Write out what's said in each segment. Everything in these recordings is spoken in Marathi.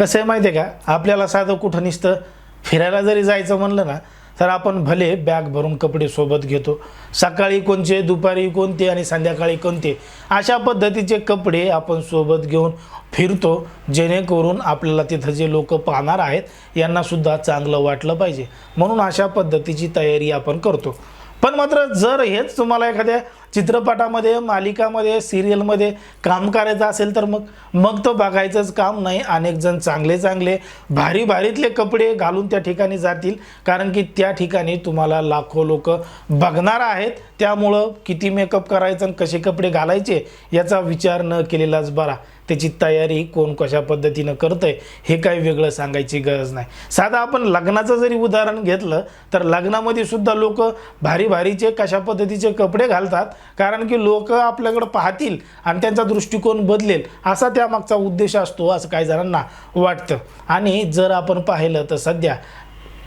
कसं आहे माहिती आहे का? आपल्याला साधं कुठं निसतं? फिरायला जरी जायचं म्हणलं ना तर आपण भले बॅग भरून कपडे सोबत घेतो. सकाळी कोणते दुपारी कोणते आणि संध्याकाळी कोणते? अशा पद्धतीचे कपडे आपण सोबत घेऊन फिरतो जेणेकरून आपल्याला तिथं जे लोक पाहणार आहेत यांनासुद्धा चांगलं वाटलं पाहिजे. म्हणून अशा पद्धतीची तयारी आपण करतो. पण मात्र जर हेच तुम्हाला एखाद्या चित्रपटामध्ये मालिकामध्ये सिरियलमध्ये काम करायचं असेल तर मग मग तर बघायचंच काम नाही. अनेक जण चांगले चांगले भारी भारीतले कपडे घालून त्या ठिकाणी जातील. कारण की त्या ठिकाणी तुम्हाला लाखो लोक बघणार आहेत. त्यामुळं किती मेकअप करायचं आणि कसे कपडे घालायचे याचा विचार न केलेलाच बरा. त्याची तयारी कोण कशा पद्धतीनं करतंय हे काही वेगळं सांगायची गरज नाही. साधा आपण लग्नाचं जरी उदाहरण घेतलं तर लग्नामध्ये सुद्धा लोक भारी भारीचे कशा पद्धतीचे कपडे घालतात कारण की लोक आपल्याकडं पाहतील आणि त्यांचा दृष्टिकोन बदलेल असा त्यामागचा उद्देश असतो असं काही जणांना वाटतं. आणि जर आपण पाहिलं तर सध्या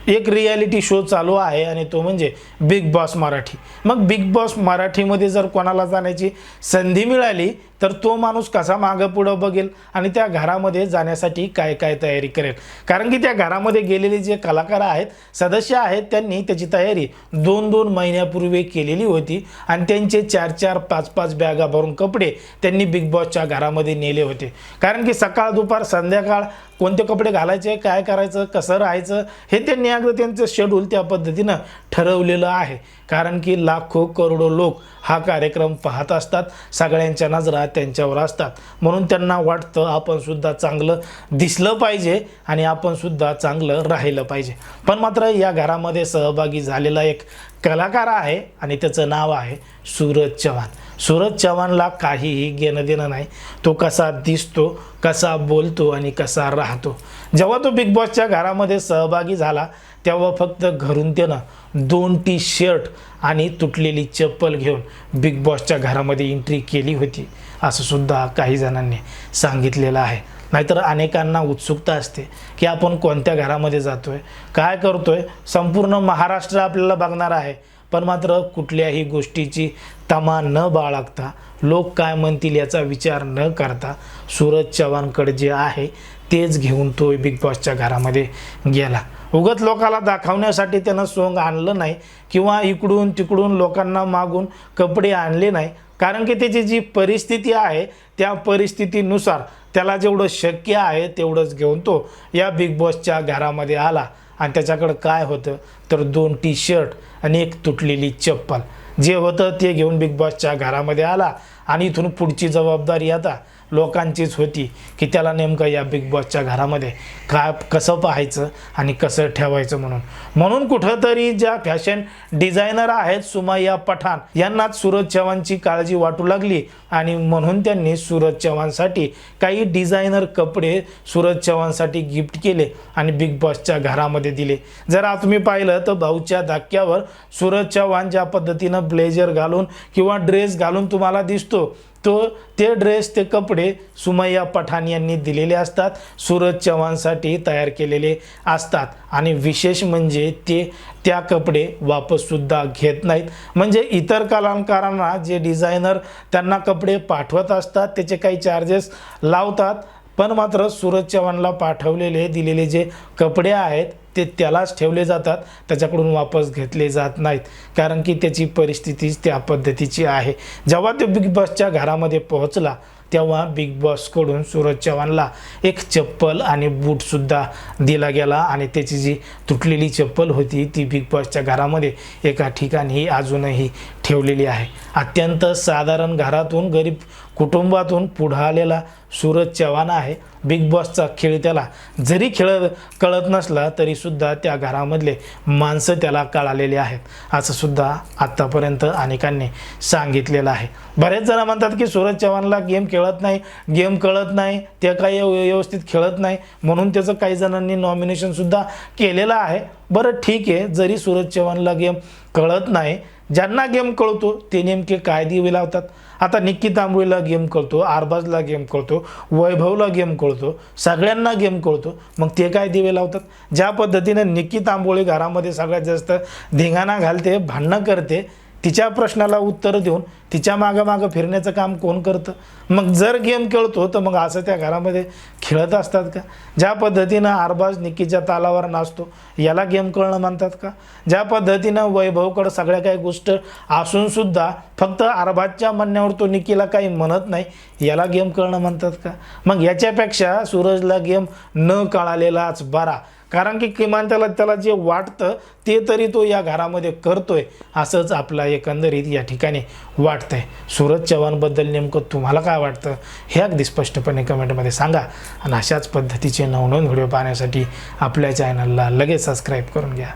एक रियालिटी शो चालू आहे आणि तो म्हणजे बिग बॉस मराठी. मग बिग बॉस मराठीमध्ये जर कोणाला जाण्याची संधी मिळाली तर तो माणूस कसा मागं पुढं बघेल आणि त्या घरामध्ये जाण्यासाठी काय काय तयारी करेल? कारण की त्या घरामध्ये गेलेले जे कलाकार आहेत सदस्य आहेत त्यांनी त्याची तयारी दोन दोन महिन्यापूर्वी केलेली होती आणि त्यांचे चार चार पाच पाच बॅगा भरून कपडे त्यांनी बिग बॉसच्या घरामध्ये नेले होते. कारण की सकाळ दुपार संध्याकाळ कोणते कपडे घालायचे काय करायचं कसं राहायचं हे त्यांनी अगदी त्यांचं शेड्यूल त्या पद्धतीनं ठरवलेलं आहे. कारण की लाखो करोडो लोक हा कार्यक्रम पाहत असतात. सगळ्यांच्या नजरात त्यांच्यावर असतात. म्हणून त्यांना वाटतं आपण सुद्धा चांगलं दिसलं पाहिजे आणि आपण सुद्धा चांगलं राहिलं पाहिजे. पण मात्र या घरामध्ये सहभागी झालेला एक कलाकार आहे आणि त्याचं नाव आहे सूरज चव्हाण. सूरज चव्हाणला काहीही घेणं देणं नाही. तो कसा दिसतो कसा बोलतो आणि कसा राहतो. जेव्हा तो बिग बॉसच्या घरामध्ये सहभागी झाला तेव्हा फक्त घरून त्यानं दोन टी शर्ट आणि तुटलेली चप्पल घेऊन बिग बॉसच्या घरामध्ये एंट्री केली होती. असं सुद्धा काही जणांनी सांगितलेलं आहे. नाहीतर अनेकांना उत्सुकता असते की आपण कोणत्या घरामध्ये जातो आहे काय करतो आहे संपूर्ण महाराष्ट्र आपल्याला बघणार आहे. पण मात्र कुठल्याही गोष्टीची तमा न बाळगता लोक काय म्हणतील याचा विचार न करता सूरज चव्हाणकडे जे आहे तेच घेऊन तो बिग बॉसच्या घरामध्ये गेला. उगत लोकाला दाखवण्यासाठी त्यानं सोंग आणलं नाही किंवा इकडून तिकडून लोकांना मागून कपडे आणले नाही कारण की त्याची जी परिस्थिती आहे त्या परिस्थितीनुसार त्याला जेवढं शक्य आहे तेवढंच घेऊन तो या बिग बॉसच्या घरामध्ये आला. आणि त्याच्याकडं काय होतं? तर दोन टी शर्ट आणि एक तुटलेली चप्पल. जे होतं ते घेऊन बिग बॉसच्या घरामध्ये आला आणि इथून पुढची जबाबदारी आता लोकांचीच होती की त्याला नेमकं या बिग बॉसच्या घरामध्ये काय कसं पाहायचं आणि कसं ठेवायचं म्हणून. म्हणून कुठंतरी ज्या फॅशन डिझायनर आहेत सुमय्या पठाण यांनाच सूरज चव्हाणची काळजी वाटू लागली आणि म्हणून त्यांनी सूरज चव्हाणसाठी काही डिझायनर कपडे सूरज चव्हाणसाठी गिफ्ट केले आणि बिग बॉसच्या घरामध्ये दिले. जर आज तुम्ही पाहिलं तर भाऊच्या धाक्यावर सूरज चव्हाण ज्या पद्धतीनं ब्लेझर घालून किंवा ड्रेस घालून तुम्हाला दिसतो तो ते ड्रेस ते कपडे सुमय्या पठाण यांनी दिलेले असतात. सूरज चव्हाणसाठी तयार केलेले असतात. आणि विशेष म्हणजे ते त्या कपडे वापससुद्धा घेत नाहीत. म्हणजे इतर कलाकारांना जे डिझायनर त्यांना कपडे पाठवत असतात त्याचे काही चार्जेस लावतात. पण मात्र सूरज चव्हाणला पाठवलेले दिलेले जे कपडे आहेत ते त्यालाच ठेवले जातात त्याच्याकडून वापस घेतले जात नाहीत. कारण की त्याची परिस्थितीच त्या पद्धतीची आहे. जेव्हा तो बिग बॉसच्या घरामध्ये पोहोचला तेव्हा बिग बॉसकडून सूरज चव्हाणला एक चप्पल आणि बूटसुद्धा दिला गेला आणि त्याची जी तुटलेली चप्पल होती ती बिग बॉसच्या घरामध्ये एका ठिकाणी अजूनही ठेवलेली आहे. अत्यंत साधारण घरातून गरीब कुटुंबातून पुढं आलेला सूरज चव्हाण आहे. बिग बॉसचा खेळ त्याला जरी खेळ कळत नसला तरीसुद्धा त्या घरामधले माणसं त्याला कळालेले आहेत. असंसुद्धा आत्तापर्यंत अनेकांनी सांगितलेलं आहे. बरेच जण म्हणतात की सूरज चव्हाणला गेम खेळत नाही गेम कळत नाही ते काही व्यवस्थित खेळत नाही म्हणून त्याचं काही जणांनी नॉमिनेशनसुद्धा केलेलं आहे. बरं ठीक आहे जरी सूरज चव्हाणला गेम कळत नाही ज्यांना गेम कळतो ते नेमके काय दिवे लावतात आता निक्की तांबोळीला गेम कळतो आरबाजला गेम कळतो वैभवला गेम कळतो सगळ्यांना गेम कळतो मग ते काय दिवे लावतात ज्या पद्धतीनं निक्की तांबोळी घरामध्ये सगळ्यात जास्त धिंगाणा घालते भांडणं करते तिच्या प्रश्नाला उत्तर देऊन तिच्या मागं मागं फिरण्याचं काम कोण करतं? मग जर गेम खेळतो तर मग असं त्या घरामध्ये खेळत असतात का? ज्या पद्धतीनं आरबाज निकीच्या तालावर नाचतो याला गेम कळणं म्हणतात का? ज्या पद्धतीनं वैभवकडं सगळ्या काही गोष्ट असूनसुद्धा फक्त आरबाजच्या म्हणण्यावर तो निकीला काही म्हणत नाही याला गेम कळणं म्हणतात का? मग याच्यापेक्षा सूरजला गेम न कळालेलाच बरा. कारण की किमान त्याला त्याला जे वाटतं ते तरी तो या घरामध्ये करतोय. असंच आपला एकंदरीत या ठिकाणी वाटतंय. सूरज चव्हाणबद्दल नेमकं तुम्हाला काय वाटतं? हे अगदी स्पष्टपणे कमेंटमध्ये सांगा. आणि अशाच पद्धतीचे नवनवीन व्हिडिओ पाहण्यासाठी आपल्या चॅनलला लगेच सबस्क्राईब करून घ्या.